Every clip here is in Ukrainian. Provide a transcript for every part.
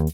Ми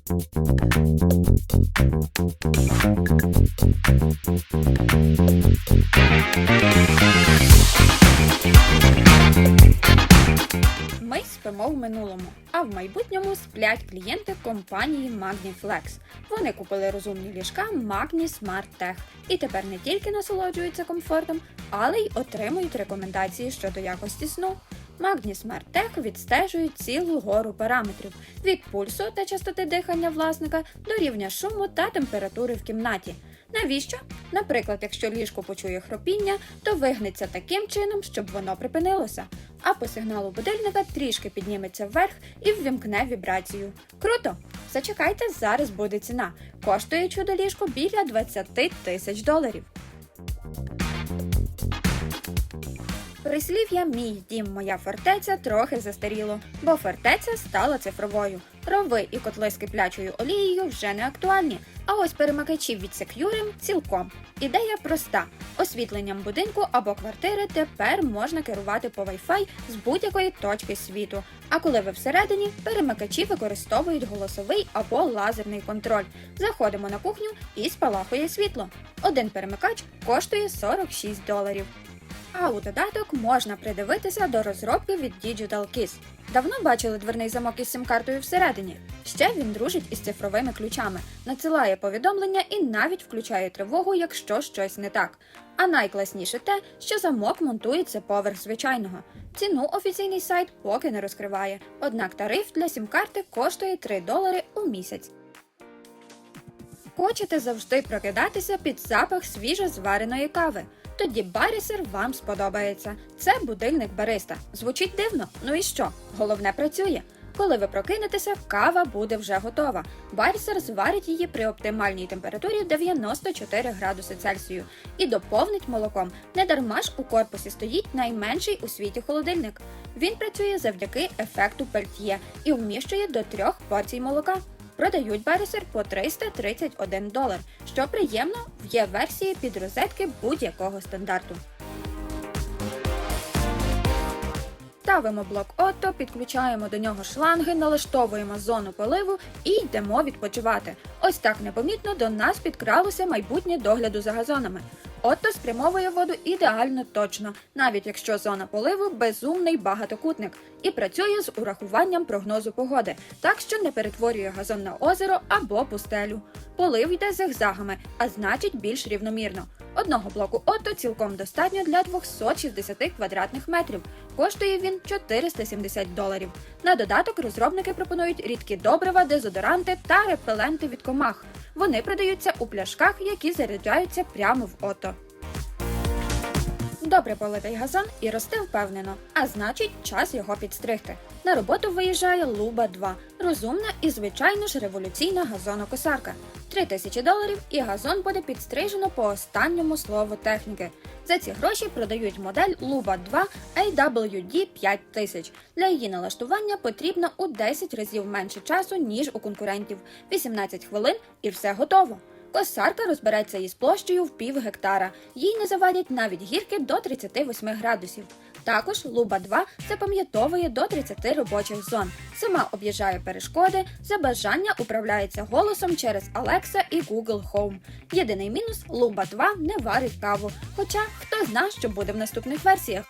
спимо в минулому, а в майбутньому сплять клієнти компанії Magniflex. Вони купили розумні ліжка Magni Smart Tech і тепер не тільки насолоджуються комфортом, але й отримують рекомендації щодо якості сну. Smart Tech відстежують цілу гору параметрів від пульсу та частоти дихання власника до рівня шуму та температури в кімнаті. Навіщо? Наприклад, якщо ліжко почує хропіння, то вигнеться таким чином, щоб воно припинилося, а по сигналу будильника трішки підніметься вверх і ввімкне вібрацію. Круто! Зачекайте, зараз буде ціна. Коштує чудо ліжко біля 20 тисяч доларів. Прислів'я Мій дім, моя фортеця трохи застаріло, бо фортеця стала цифровою. Рови і котли з киплячою олією вже не актуальні. А ось перемикачі від Securem цілком. Ідея проста: освітленням будинку або квартири тепер можна керувати по Wi-Fi з будь-якої точки світу. А коли ви всередині, перемикачі використовують голосовий або лазерний контроль. Заходимо на кухню і спалахує світло. Один перемикач коштує 46 доларів. А додаток можна придивитися до розробки від Digital Keys. Давно бачили дверний замок із сим-картою всередині. Ще він дружить із цифровими ключами, надсилає повідомлення і навіть включає тривогу, якщо щось не так. А найкласніше те, що замок монтується поверх звичайного. Ціну офіційний сайт поки не розкриває, однак тариф для сім-карти коштує 3 долари у місяць. Хочете завжди прокидатися під запах свіжо звареної кави? Тоді Барісер вам сподобається. Це будильник бариста. Звучить дивно, ну і що? Головне працює. Коли ви прокинетеся, кава буде вже готова. Барісер зварить її при оптимальній температурі 94 градуси Цельсію і доповнить молоком. Недарма ж у корпусі стоїть найменший у світі холодильник. Він працює завдяки ефекту пельт'є і вміщує до трьох порцій молока. Продають Барісер по 331 долар, що приємно в є версії під розетки будь-якого стандарту. Ставимо блок ото, підключаємо до нього шланги, налаштовуємо зону поливу і йдемо відпочивати. Ось так непомітно до нас підкралося майбутнє догляду за газонами. Отто спрямовує воду ідеально точно, навіть якщо зона поливу безумний багатокутник і працює з урахуванням прогнозу погоди, так що не перетворює газон на озеро або пустелю. Полив йде зигзагами, а значить більш рівномірно. Одного блоку ото цілком достатньо для 260 квадратних метрів. Коштує він 470 доларів. На додаток розробники пропонують рідкі добрива, дезодоранти та репеленти від комах. Вони продаються у пляшках, які заряджаються прямо в ото. Добре политий газон і росте впевнено, а значить, час його підстригти. На роботу виїжджає Луба 2, розумна і звичайно ж революційна газонокосарка. 3 тисячі доларів і газон буде підстрижено по останньому слову техніки. За ці гроші продають модель Luba 2 AWD 5000. Для її налаштування потрібно у 10 разів менше часу, ніж у конкурентів 18 хвилин і все готово. Косарка розбереться із площею в пів гектара. Їй не завадять навіть гірки до 38 градусів. Також Луба 2 запам'ятовує до 30 робочих зон. Сама об'їжджає перешкоди, за бажання управляється голосом через Alexa і Google Home. Єдиний мінус Луба 2 не варить каву. Хоча хто зна, що буде в наступних версіях.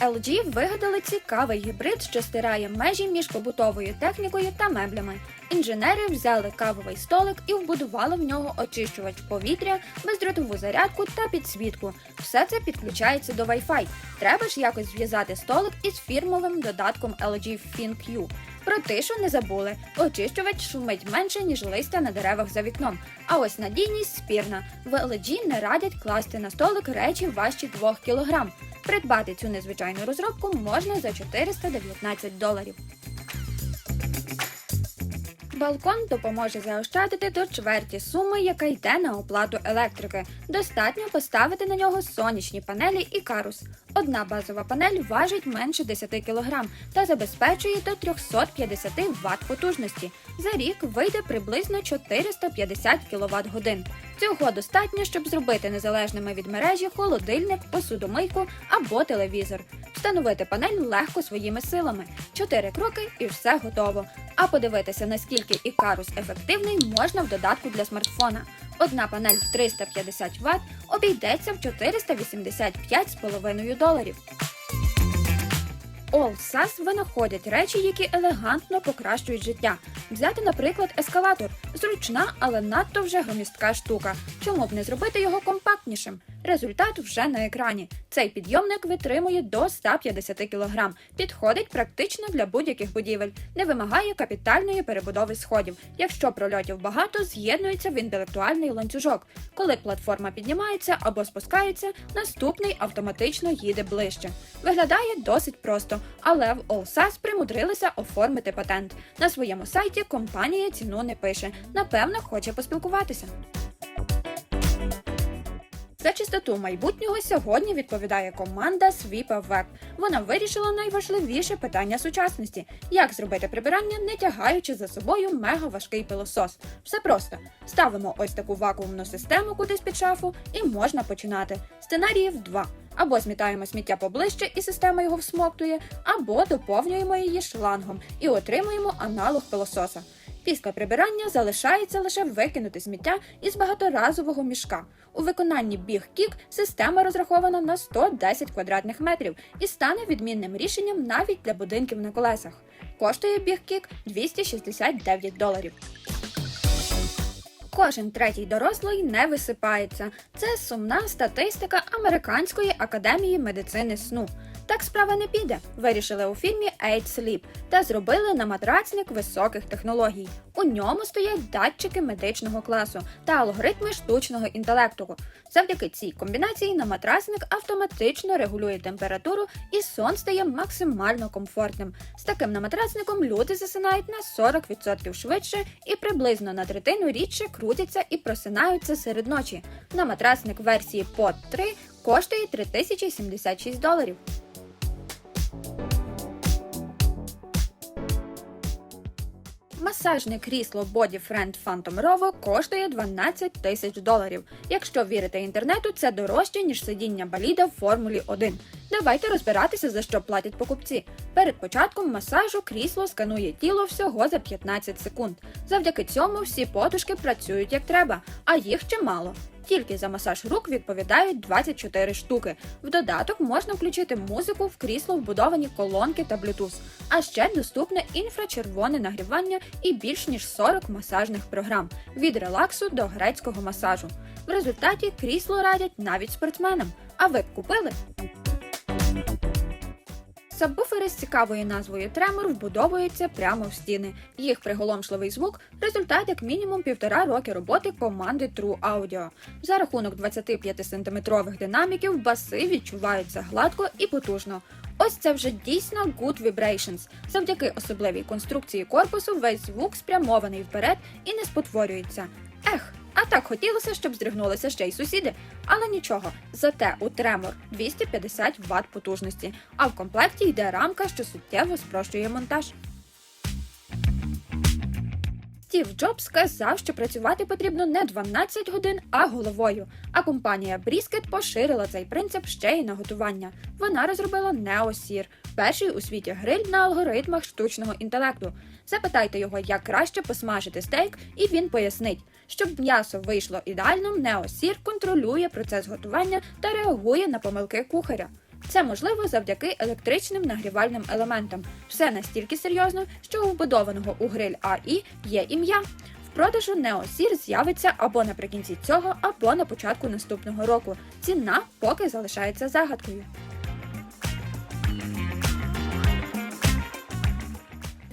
LG вигадали цікавий гібрид, що стирає межі між побутовою технікою та меблями. Інженери взяли кавовий столик і вбудували в нього очищувач повітря, бездротову зарядку та підсвітку. Все це підключається до Wi-Fi. Треба ж якось зв'язати столик із фірмовим додатком LG FinQ. Про тишу не забули. Очищувач шумить менше, ніж листя на деревах за вікном. А ось надійність спірна. В LG не радять класти на столик речі важчі 2 кг. Придбати цю незвичайну розробку можна за 419 доларів. Балкон допоможе заощадити до чверті суми, яка йде на оплату електрики. Достатньо поставити на нього сонячні панелі і карус. Одна базова панель важить менше 10 кг та забезпечує до 350 Вт потужності. За рік вийде приблизно 450 кВт годин. Цього достатньо, щоб зробити незалежними від мережі холодильник, посудомийку або телевізор. Встановити панель легко своїми силами. Чотири кроки і все готово. А подивитися, наскільки Ікарус ефективний, можна в додатку для смартфона. Одна панель в 350 Вт обійдеться в 485,5 доларів. Allsas винаходять речі, які елегантно покращують життя. Взяти, наприклад, ескалатор зручна, але надто вже громістка штука. Чому б не зробити його компактнішим? Результат вже на екрані. Цей підйомник витримує до 150 кг, підходить практично для будь-яких будівель, не вимагає капітальної перебудови сходів. Якщо прольотів багато, з'єднується в інтелектуальний ланцюжок. Коли платформа піднімається або спускається, наступний автоматично їде ближче. Виглядає досить просто, але в Allsas примудрилися оформити патент. На своєму сайті компанія ціну не пише. Напевно, хоче поспілкуватися. За чистоту майбутнього сьогодні відповідає команда Sweepa Web. Вона вирішила найважливіше питання сучасності: як зробити прибирання, не тягаючи за собою мега важкий пилосос. Все просто ставимо ось таку вакуумну систему кудись під шафу, і можна починати. Сценаріїв два. Або змітаємо сміття поближче, і система його всмоктує, або доповнюємо її шлангом і отримуємо аналог пилососа. Після прибирання залишається лише викинути сміття із багаторазового мішка. У виконанні біг кік система розрахована на 110 квадратних метрів і стане відмінним рішенням навіть для будинків на колесах. Коштує біг кік 269 доларів. Кожен третій дорослий не висипається. Це сумна статистика Американської академії медицини сну. Так справа не піде, вирішили у фільмі Eight Sleep та зробили на матрацник високих технологій. У ньому стоять датчики медичного класу та алгоритми штучного інтелекту. Завдяки цій комбінації на матрасник автоматично регулює температуру і сон стає максимально комфортним. З таким наматрасником люди засинають на 40% швидше і приблизно на третину рідше крутяться і просинаються серед ночі. Наматрасник версії POD 3 коштує 3076 доларів. Масажне крісло Body Friend Phantom Rovo коштує 12 тисяч доларів. Якщо вірити інтернету, це дорожче, ніж сидіння боліда в Формулі 1. Давайте розбиратися, за що платять покупці. Перед початком масажу крісло сканує тіло всього за 15 секунд. Завдяки цьому всі подушки працюють як треба, а їх чимало. Тільки за масаж рук відповідають 24 штуки. В додаток можна включити музику в крісло вбудовані колонки та Bluetooth. А ще доступне інфрачервоне нагрівання і більш ніж 40 масажних програм від релаксу до грецького масажу. В результаті крісло радять навіть спортсменам. А ви б купили? Сабвуфери з цікавою назвою Тремор вбудовуються прямо в стіни. Їх приголомшливий звук результат як мінімум півтора роки роботи команди True Audio. За рахунок 25-сантиметрових динаміків баси відчуваються гладко і потужно. Ось це вже дійсно Good Vibrations. Завдяки особливій конструкції корпусу весь звук спрямований вперед і не спотворюється. Ех, так хотілося, щоб здригнулися ще й сусіди. Але нічого, зате у Tremor 250 Вт потужності, а в комплекті йде рамка, що суттєво спрощує монтаж. Стів Джобс сказав, що працювати потрібно не 12 годин, а головою. А компанія Brisket поширила цей принцип ще й на готування. Вона розробила NeoSear – перший у світі гриль на алгоритмах штучного інтелекту. Запитайте його, як краще посмажити стейк, і він пояснить. Щоб м'ясо вийшло ідеально, NeoSear контролює процес готування та реагує на помилки кухаря. Це можливо завдяки електричним нагрівальним елементам. Все настільки серйозно, що у вбудованого у гриль АІ є ім'я. В продажу NeoSear з'явиться або наприкінці цього, або на початку наступного року. Ціна поки залишається загадкою.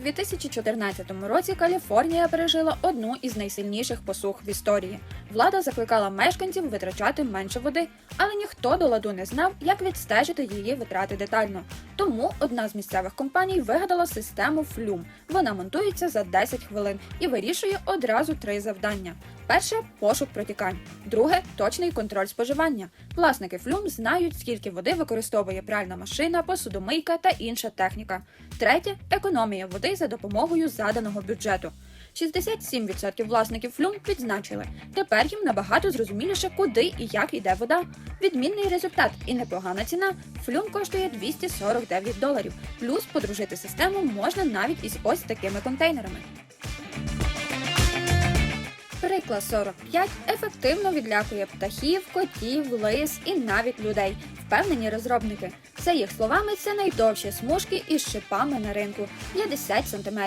У 2014 році Каліфорнія пережила одну із найсильніших посух в історії. Влада закликала мешканців витрачати менше води, але ніхто до ладу не знав, як відстежити її витрати детально. Тому одна з місцевих компаній вигадала систему флюм. Вона монтується за 10 хвилин і вирішує одразу три завдання. Перше пошук протікань, друге точний контроль споживання. Власники флюм знають, скільки води використовує пральна машина, посудомийка та інша техніка. Третє економія води за допомогою заданого бюджету. 67% власників флюм відзначили. Тепер їм набагато зрозуміліше, куди і як йде вода. Відмінний результат і непогана ціна. Флюм коштує 249 доларів. Плюс подружити систему можна навіть із ось такими контейнерами. Приклад 45 ефективно відлякує птахів, котів, лис і навіть людей. Впевнені розробники. За їх словами, це найдовші смужки із шипами на ринку 50 см.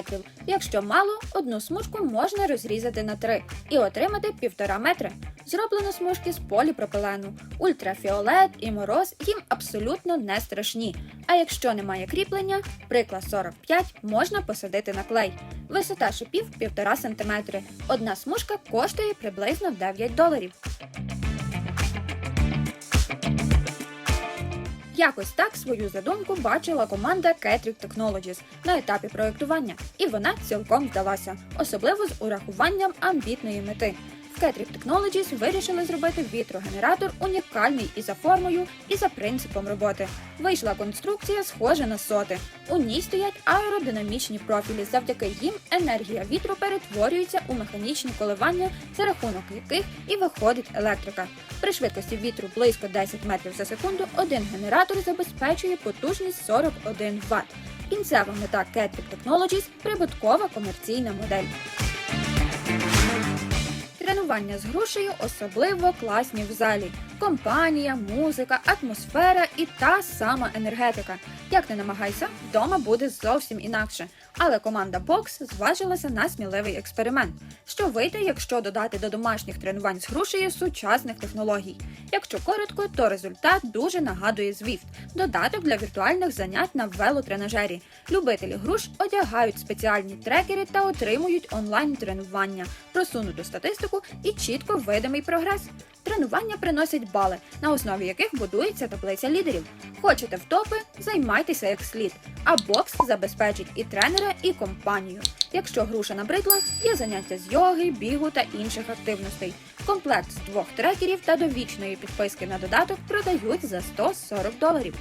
Якщо мало, одну смужку можна розрізати на три і отримати півтора метри. Зроблено смужки з поліпропилену. Ультрафіолет і мороз їм абсолютно не страшні. А якщо немає кріплення, приклад 45 можна посадити на клей. Висота шипів 1,5 см. Одна смужка коштує приблизно 9 доларів. Якось так свою задумку бачила команда Catrick Technologies на етапі проєктування, і вона цілком вдалася, особливо з урахуванням амбітної мети. В Catrick Technologies вирішили зробити вітрогенератор унікальний і за формою, і за принципом роботи. Вийшла конструкція, схожа на соти. У ній стоять аеродинамічні профілі, завдяки їм енергія вітру перетворюється у механічні коливання, за рахунок яких і виходить електрика. При швидкості вітру близько 10 метрів за секунду один генератор забезпечує потужність 41 Вт. Кінцева мета Catrick Technologies – прибуткова комерційна модель. Тренування з грушею особливо класні в залі. Компанія, музика, атмосфера і та сама енергетика. Як не намагайся, вдома буде зовсім інакше. Але команда Box зважилася на сміливий експеримент. Що вийде, якщо додати до домашніх тренувань з грушею сучасних технологій? Якщо коротко, то результат дуже нагадує Zwift – додаток для віртуальних занять на велотренажері. Любителі груш одягають спеціальні трекери та отримують онлайн тренування, просунуту статистику і чітко видимий прогрес. Тренування приносять бали, на основі яких будується таблиця лідерів. Хочете в топи? Займайтеся як слід. А бокс забезпечить і тренера, і компанію. Якщо груша набридла, є заняття з йоги, бігу та інших активностей. Комплект з двох трекерів та довічної підписки на додаток продають за 140 доларів.